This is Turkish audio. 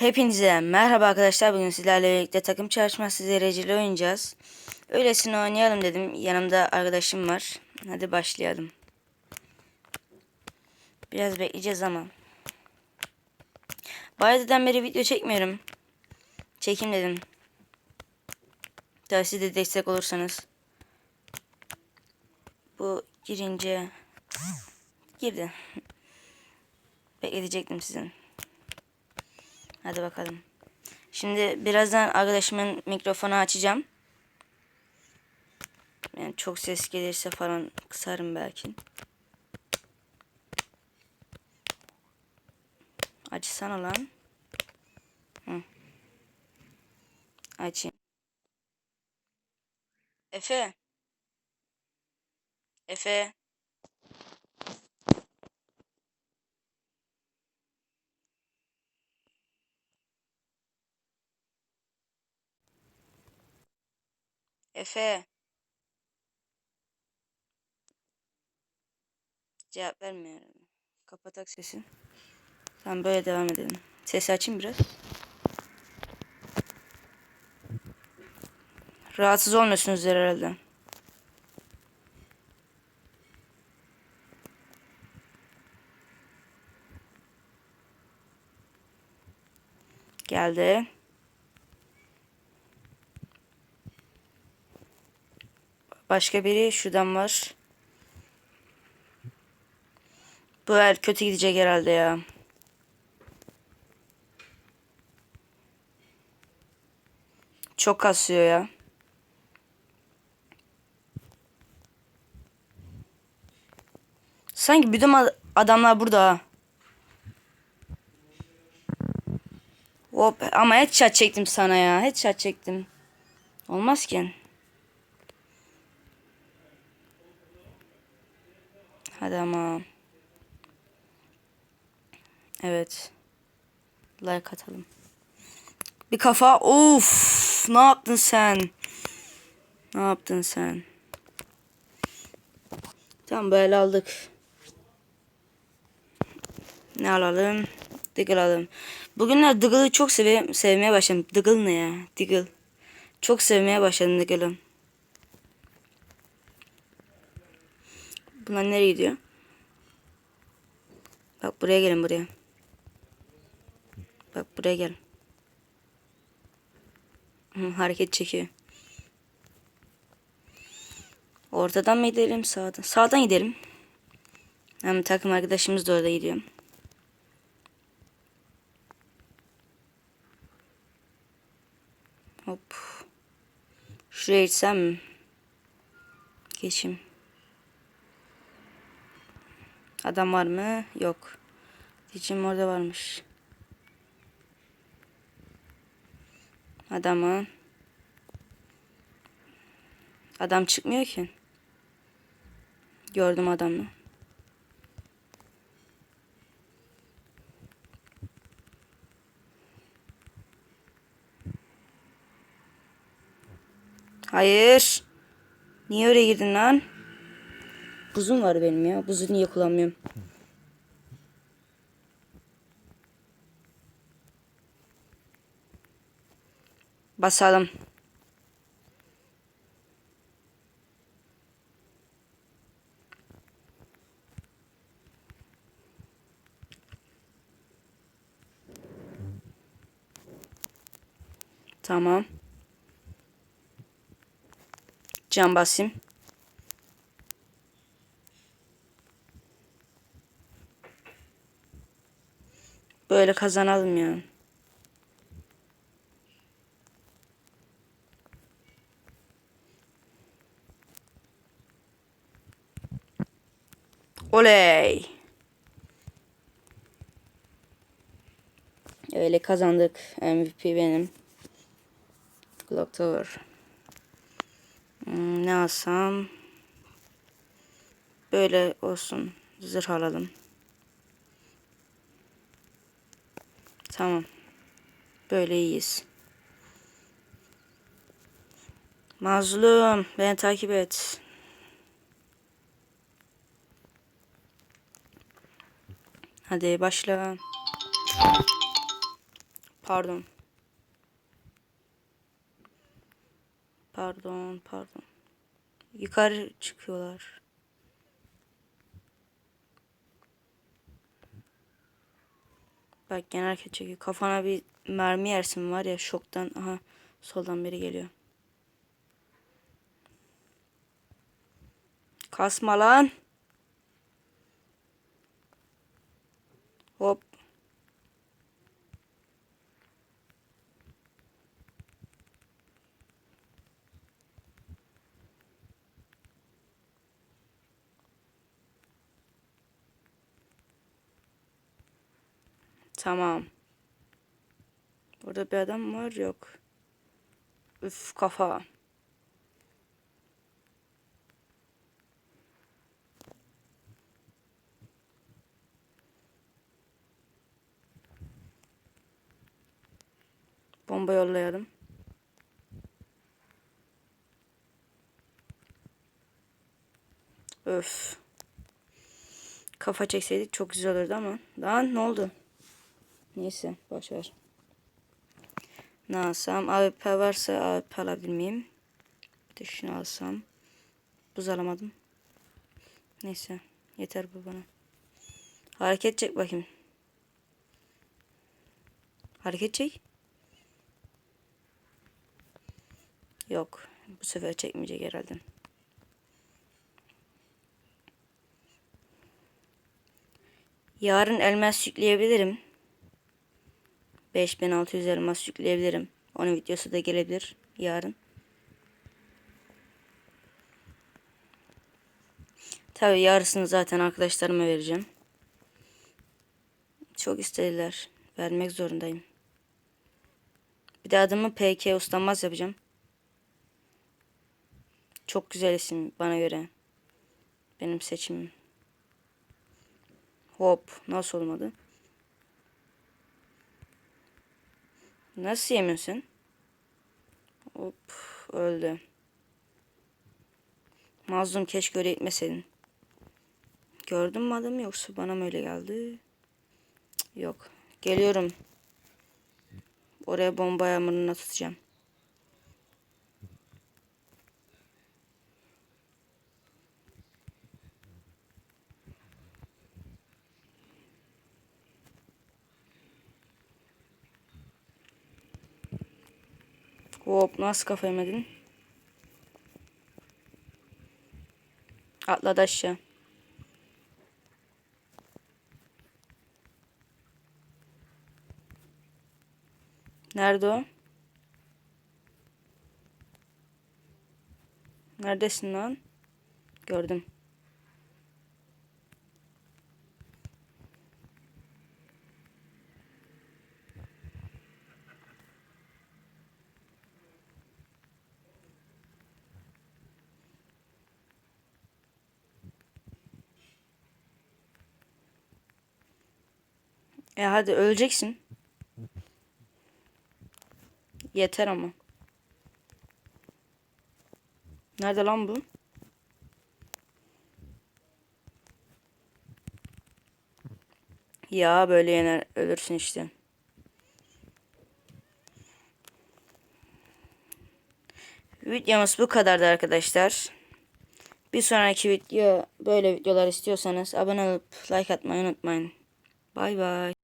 Hepinize merhaba arkadaşlar. Bugün sizlerle birlikte takım çalışması dereceli oynayacağız. Öylesine oynayalım dedim. Yanımda arkadaşım var. Hadi başlayalım. Biraz bekleyeceğiz ama. Bayağıdan beri video çekmiyorum. Çekim dedim. Siz de destek olursanız. Bu girince girdi. Bekletecektim sizin. Hadi bakalım. Şimdi birazdan arkadaşımın mikrofonu açacağım. Yani çok ses gelirse falan kısarım belki. Açsana lan. Hı. Açayım. Efe. Efe. Efe. Cevap vermiyorum. Kapatak sesi. Tamam böyle devam edelim. Sesi açayım biraz. Rahatsız olmuyorsunuzdur herhalde. Geldi. Başka biri şuradan var. Bu el kötü gidecek herhalde ya. Çok kasıyor ya. Sanki bütün ad- adamlar burada ha. Hop ama headshot çektim sana ya. Headshot çektim. Olmaz ki. Hadi ama. Evet. Like atalım. Bir kafa. Of! Ne yaptın sen? Ne yaptın sen? Tamam böyle aldık. Ne alalım? Diggle alalım. Bugünler Diggle'ı çok seve sevmeye başladım. Diggle ne ya? Diggle. Çok sevmeye başladım Diggle'ı. Bunlar nereye gidiyor? Bak buraya gelin buraya. Bak buraya gel. Hı, hareket çekiyor. Ortadan mı gidelim sağdan? Sağdan gidelim. Hem takım arkadaşımız da orada gidiyor. Hop. Şuraya gitsem mi? Geçeyim. Adam var mı? Yok. Diyeceğim orada varmış. Adamı. Adam çıkmıyor ki. Gördüm adamı. Hayır. Niye öyle girdin lan? Buzum var benim ya. Buzu niye kullanmıyorum? Basalım. Tamam. Can basayım. Böyle kazanalım ya. Oley. Öyle kazandık. MVP benim. Clock Tower. Hmm, ne alsam? Böyle olsun. Zırh alalım. Tamam. Böyle iyiyiz. Mazlum, beni takip et. Hadi başla. Pardon. Pardon, pardon. Yukarı çıkıyorlar. Bak gene hareket çekiyor. Kafana bir mermi yersin var ya şoktan. Aha soldan biri geliyor. Kasma lan. Hop. Tamam. Burada bir adam var yok. Üf kafa. Bomba yollayalım. Öf. Kafa çekseydik çok güzel olurdu ama. Lan ne oldu? Neyse boş ver. Ne alsam? AWP varsa AWP alabilir şunu alsam. Buz alamadım. Neyse. Yeter bu bana. Hareket çek bakayım. Hareket çek. Yok. Bu sefer çekmeyecek herhalde. Yarın elmas yükleyebilirim. 5600 elmas yükleyebilirim. Onun videosu da gelebilir yarın. Tabi yarısını zaten arkadaşlarıma vereceğim. Çok istediler. Vermek zorundayım. Bir de adımı PK Uslanmaz yapacağım. Çok güzel isim bana göre. Benim seçimim. Hop. Nasıl olmadı? Nasıl yemiyorsun? Hop. Öldü. Mazlum keşke öyle gitmeseydin. Gördün mü adamı yoksa bana mı öyle geldi? Yok. Geliyorum. Oraya bomba yağmuruna tutacağım. Hop nasıl kafa yemedin? Atladı aşağı. Nerede o? Neredesin lan? Gördüm. E hadi öleceksin. Yeter ama. Nerede lan bu? Ya böyle yener ölürsün işte. Videomuz bu kadardı arkadaşlar. Bir sonraki video böyle videolar istiyorsanız abone olup like atmayı unutmayın. Bay bay.